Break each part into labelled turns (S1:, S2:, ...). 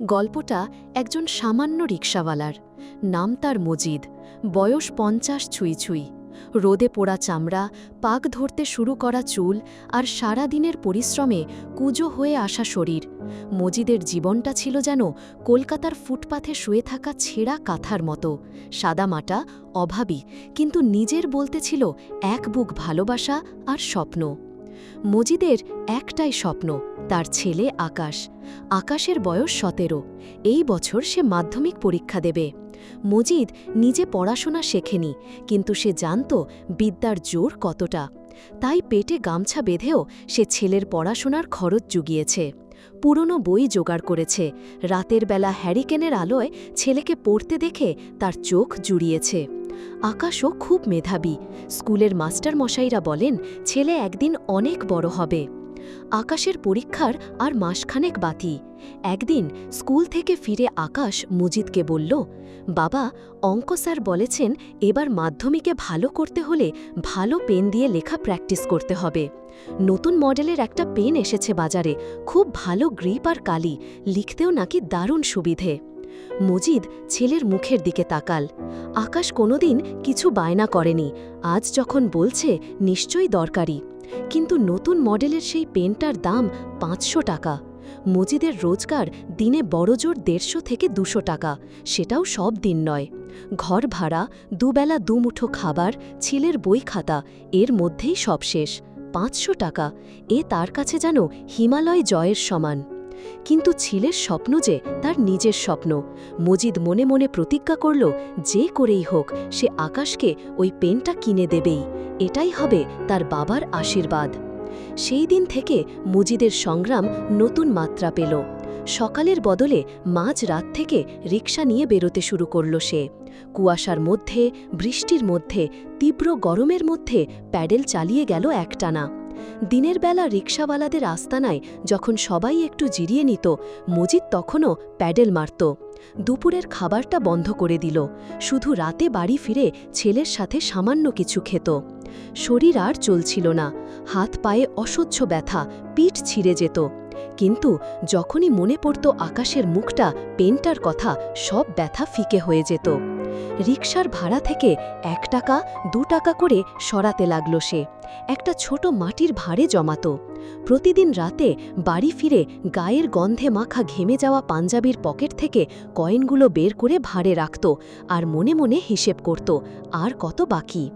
S1: গল্পটা একজন সামান্য রিকশাওয়ালার। নাম তার মজিদ। বয়স পঞ্চাশ ছুঁই ছুঁই। রোদে পোড়া চামড়া, পাক ধরতে শুরু করা চুল আর সারা দিনের পরিশ্রমে কুজো হয়ে আসা শরীর। মজিদের জীবনটা ছিল যেন কলকাতার ফুটপাথে শুয়ে থাকা ছেঁড়া কাঁথার মতো। সাদামাটা অভাবী, কিন্তু নিজের বলতে ছিল এক বুক ভালোবাসা আর স্বপ্ন। মজিদের একটাই স্বপ্ন তার ছেলে আকাশ। আকাশের বয়স সতেরো। এই বছর সে মাধ্যমিক পরীক্ষা দেবে। মজিদ নিজে পড়াশোনা শেখেনি, কিন্তু সে জানত বিদ্যার জোর কতটা। তাই পেটে গামছা বেঁধেও সে ছেলের পড়াশোনার খরচ জুগিয়েছে। পুরনো বই জোগাড় করেছে। রাতের বেলা হ্যারিকেনের আলোয় ছেলেকে পড়তে দেখে তার চোখ জুড়িয়েছে। আকাশও খুব মেধাবী। স্কুলের মাস্টারমশাইরা বলেন, ছেলে একদিন অনেক বড় হবে। আকাশের পরীক্ষার আর মাসখানেক বাতি একদিন স্কুল থেকে ফিরে আকাশ মুজিদকে বলল, বাবা, অঙ্ক স্যার বলেছেন এবার মাধ্যমিকে ভালো করতে হলে ভালো পেন দিয়ে লেখা প্র্যাকটিস করতে হবে। নতুন মডেলের একটা পেন এসেছে বাজারে, খুব ভালো গ্রিপ আর কালি, লিখতেও নাকি দারুণ সুবিধে। মজিদ ছেলের মুখের দিকে তাকাল। আকাশ কোনোদিন কিছু বায়না করেনি, আজ যখন বলছে নিশ্চয়ই দরকারি। কিন্তু নতুন মডেলের সেই পেনটার দাম পাঁচশো টাকা। মজিদের রোজগার দিনে বড়জোর দেড়শো থেকে দুশো টাকা, সেটাও সব দিন নয়। ঘর ভাড়া, দুবেলা দুমুঠো খাবার, ছেলের বই খাতা, এর মধ্যেই সব শেষ। পাঁচশো টাকা, এ তার কাছে যেন হিমালয় জয়ের সমান। কিন্তু ছেলের স্বপ্ন যে তার নিজের স্বপ্ন, মজিদ মনে মনে প্রতিজ্ঞা করল, যে করেই হোক, সে আকাশকে ওই পেনটা কিনে দেবেই। এটাই হবে তার বাবার আশীর্বাদ। সেই দিন থেকে মজিদের সংগ্রাম নতুন মাত্রা পেল। সকালের বদলে মাঝ রাত থেকে রিক্সা নিয়ে বেরোতে শুরু করল সে। কুয়াশার মধ্যে, বৃষ্টির মধ্যে, তীব্র গরমের মধ্যে প্যাডেল চালিয়ে গেল একটানা। দিনের বেলা রিক্সাওয়ালাদের আস্তানায় যখন সবাই একটু জিরিয়ে নিত, মজিদ তখনও প্যাডেল মারত। দুপুরের খাবারটা বন্ধ করে দিল। শুধু রাতে বাড়ি ফিরে ছেলের সাথে সামান্য কিছু খেত। শরীর আর চলছিল না। হাত পায়ে অসহ্য ব্যথা, পিঠ ছিঁড়ে যেত। কিন্তু যখনই মনে পড়ত আকাশের মুখটা, পেনটার কথা, সব ব্যথা ফিকে হয়ে যেত। রিকশার ভাড়া থেকে এক টাকা, দু টাকা করে সরাতে লাগল সে। একটা ছোট মাটির ভাড়ে জমাত। প্রতিদিন রাতে বাড়ি ফিরে গায়ের গন্ধে মাখা ঘেমে যাওয়া পাঞ্জাবির পকেট থেকে কয়েনগুলো বের করে ভাড়ে রাখত আর মনে মনে হিসেব করত, আর কত বাকি?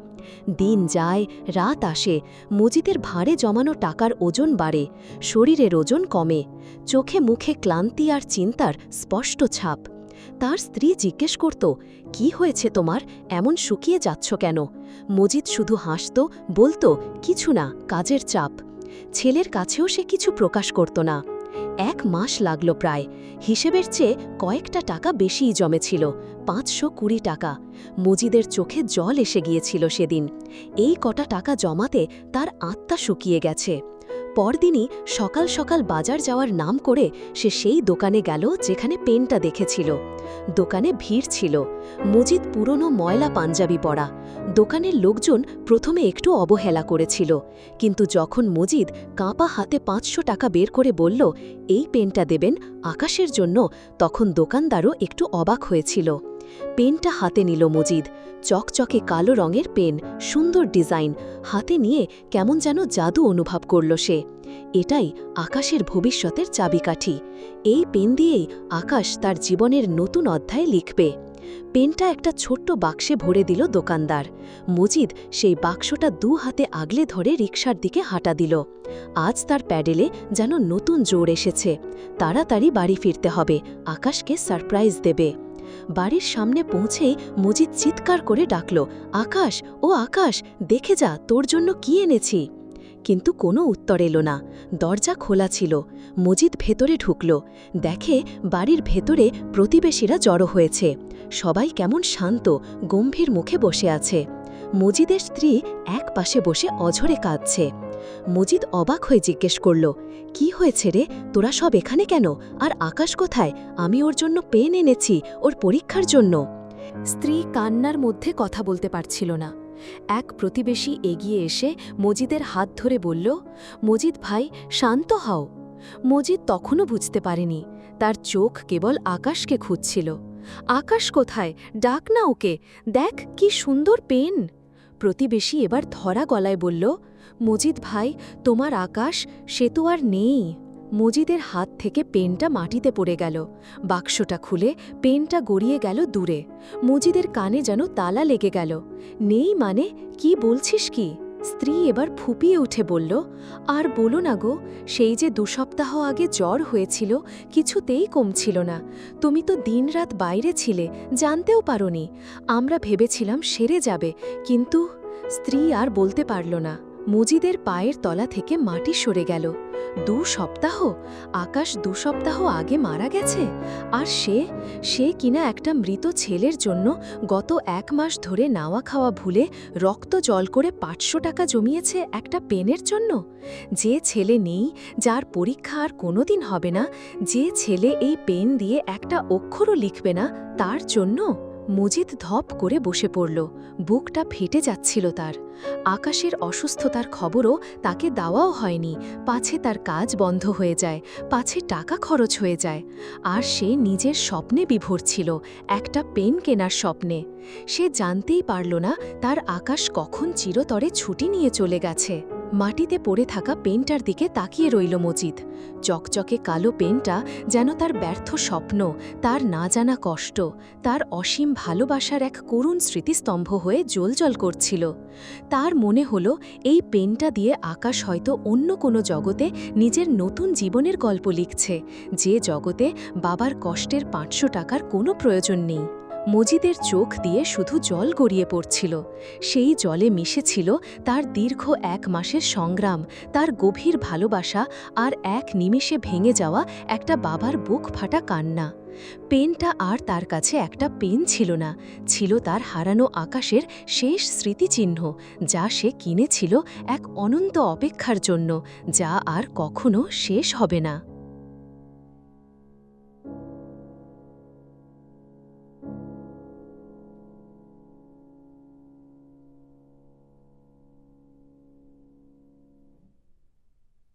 S1: দিন যায়, রাত আসে, মজিদের ভাড়ে জমানো টাকার ওজন বাড়ে, শরীরের ওজন কমে, চোখে মুখে ক্লান্তি আর চিন্তার স্পষ্ট ছাপ। তার স্ত্রী জিজ্ঞেস করত, কি হয়েছে তোমার? এমন শুকিয়ে যাচ্ছ কেন? মজিদ শুধু হাসত, বলতো, কিছু না, কাজের চাপ। ছেলের কাছেও সে কিছু প্রকাশ করত না। এক মাস লাগল প্রায়। হিসেবের চেয়ে কয়েকটা টাকা বেশিই জমেছিল, পাঁচশো কুড়ি টাকা। মজিদের চোখে জল এসে গিয়েছিল সেদিন। এই কটা টাকা জমাতে তার আত্মা শুকিয়ে গেছে। পরদিনই সকাল সকাল বাজার যাওয়ার নাম করে সে সেই দোকানে গেল যেখানে পেনটা দেখেছিল। দোকানে ভিড় ছিল। মজিদ পুরনো ময়লা পাঞ্জাবি পরা। দোকানের লোকজন প্রথমে একটু অবহেলা করেছিল। কিন্তু যখন মজিদ কাঁপা হাতে পাঁচশো টাকা বের করে বলল, এই পেনটা দেবেন আকাশের জন্য, তখন দোকানদারও একটু অবাক হয়েছিল। পেনটা হাতে নিল মজিদ। চকচকে কালো রঙের পেন, সুন্দর ডিজাইন, হাতে নিয়ে কেমন যেন জাদু অনুভব করল সে। এটাই আকাশের ভবিষ্যতের চাবিকাঠি। এই পেন দিয়েই আকাশ তার জীবনের নতুন অধ্যায় লিখবে। পেনটা একটা ছোট্ট বাক্সে ভরে দিল দোকানদার। মজিদ সেই বাক্সটা দু হাতে আগলে ধরে রিকশার দিকে হাঁটা দিল। আজ তার প্যাডেলে যেন নতুন জোর এসেছে। তাড়াতাড়ি বাড়ি ফিরতে হবে। আকাশকে সারপ্রাইজ দেবে। বাড়ির সামনে পৌঁছেই মজিদ চিৎকার করে ডাকল, আকাশ, ও আকাশ, দেখে যা, তোর জন্য কি এনেছি? কিন্তু কোনো উত্তর এলো না, দরজা খোলা ছিল, মজিদ ভেতরে ঢুকল, দেখে বাড়ির ভেতরে প্রতিবেশীরা জড়ো হয়েছে, সবাই কেমন শান্ত, গম্ভীর মুখে বসে আছে। মজিদের স্ত্রী এক পাশে বসে অঝরে কাঁদছে। মজিদ অবাক হয়ে জিজ্ঞেস করল, কি হয়েছে রে? তোরা সব এখানে কেন? আর আকাশ কোথায়? আমি ওর জন্য পেন এনেছি, ওর পরীক্ষার জন্য। স্ত্রী কান্নার মধ্যে কথা বলতে পারছিল না। এক প্রতিবেশী এগিয়ে এসে মজিদের হাত ধরে বলল, মজিদ ভাই, শান্ত হও। মজিদ তখনও বুঝতে পারেনি, তার চোখ কেবল আকাশকে খুঁজছিল। আকাশ কোথায়? ডাক না ওকে। দেখ, কি সুন্দর পেন! প্রতিবেশী এবার ধরা গলায় বলল, মজিদ ভাই, তোমার আকাশ, সে তো আর নেই। মজিদের হাত থেকে পেনটা মাটিতে পড়ে গেল। বাক্সটা খুলে পেনটা গড়িয়ে গেল দূরে। মজিদের কানে যেন তালা লেগে গেল। নেই মানে কি বলছিস কি? স্ত্রী এবার ফুপিয়ে উঠে বলল, আর বলো না গো, সেই যে দু সপ্তাহ আগে জ্বর হয়েছিল, কিছুতেই কমছিল না। তুমি তো দিন রাত বাইরে ছিলে, জানতেও পারোনি। আমরা ভেবেছিলাম সেরে যাবে, কিন্তু স্ত্রী আর বলতে পারল না। মজিদের পায়ের তলা থেকে মাটি সরে গেল। দু সপ্তাহ? আকাশ দু সপ্তাহ আগে মারা গেছে। আর সে সে কিনা একটা মৃত ছেলের জন্য গত এক মাস ধরে নাওয়া খাওয়া ভুলে রক্ত জল করে পাঁচশো টাকা জমিয়েছে একটা পেনের জন্য? যে ছেলে নেই, যার পরীক্ষা আর কোনোদিন হবে না, যে ছেলে এই পেন দিয়ে একটা অক্ষরও লিখবে না, তার জন্য? মজিদ ধপ করে বসে পড়ল। বুকটা ফেটে যাচ্ছিল তার। আকাশের অসুস্থতার খবরও তাকে দেওয়াও হয়নি। পাছে তার কাজ বন্ধ হয়ে যায়, পাছে টাকা খরচ হয়ে যায়। আর সে নিজের স্বপ্নে বিভোর ছিল, একটা পেন কেনার স্বপ্নে। সে জানতেই পারল না তার আকাশ কখন চিরতরে ছুটি নিয়ে চলে গেছে। মাটিতে পড়ে থাকা পেনটার দিকে তাকিয়ে রইল মজিদ। চকচকে কালো পেনটা যেন তার ব্যর্থ স্বপ্ন, তার না জানা কষ্ট, তার অসীম ভালোবাসার এক করুণ স্মৃতিস্তম্ভ হয়ে জ্বলজ্বল করছিল। তার মনে হল, এই পেনটা দিয়ে আকাশ হয়তো অন্য কোনো জগতে নিজের নতুন জীবনের গল্প লিখছে, যে জগতে বাবার কষ্টের পাঁচশো টাকার কোনো প্রয়োজন নেই। মজিদের চোখ দিয়ে শুধু জল গড়িয়ে পড়ছিল। সেই জলে মিশেছিল তার দীর্ঘ এক মাসের সংগ্রাম, তার গভীর ভালোবাসা আর এক নিমেষে ভেঙে যাওয়া একটা বাবার বুক ফাটা কান্না। পেনটা আর তার কাছে একটা পেন ছিল না, ছিল তার হারানো আকাশের শেষ স্মৃতিচিহ্ন, যা সে কিনেছিল এক অনন্ত অপেক্ষার জন্য, যা আর কখনো শেষ হবে না।